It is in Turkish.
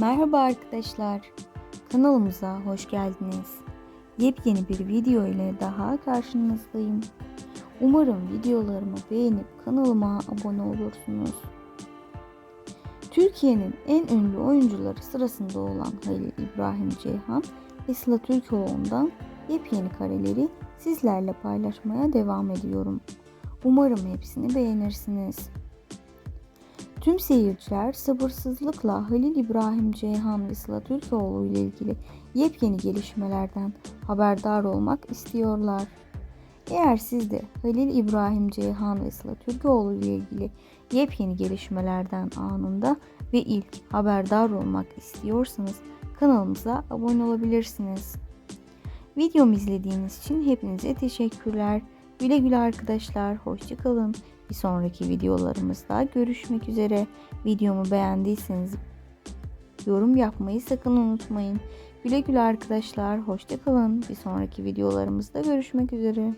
Merhaba arkadaşlar. Kanalımıza hoş geldiniz. Yepyeni bir video ile daha karşınızdayım. Umarım videolarımı beğenip kanalıma abone olursunuz. Türkiye'nin en ünlü oyuncuları sırasında olan Halil İbrahim Ceyhan ve Türkoğlu'ndan yepyeni kareleri sizlerle paylaşmaya devam ediyorum. Umarım hepsini beğenirsiniz. Tüm seyirciler sabırsızlıkla Halil İbrahim Ceyhan ve Sıla Türkoğlu ile ilgili yepyeni gelişmelerden haberdar olmak istiyorlar. Eğer siz de Halil İbrahim Ceyhan ve Sıla Türkoğlu ile ilgili yepyeni gelişmelerden anında ve ilk haberdar olmak istiyorsanız kanalımıza abone olabilirsiniz. Videomu izlediğiniz için hepinize teşekkürler. Güle güle arkadaşlar. Hoşçakalın. Bir sonraki videolarımızda görüşmek üzere. Videomu beğendiyseniz yorum yapmayı sakın unutmayın. Güle güle arkadaşlar. Hoşçakalın. Bir sonraki videolarımızda görüşmek üzere.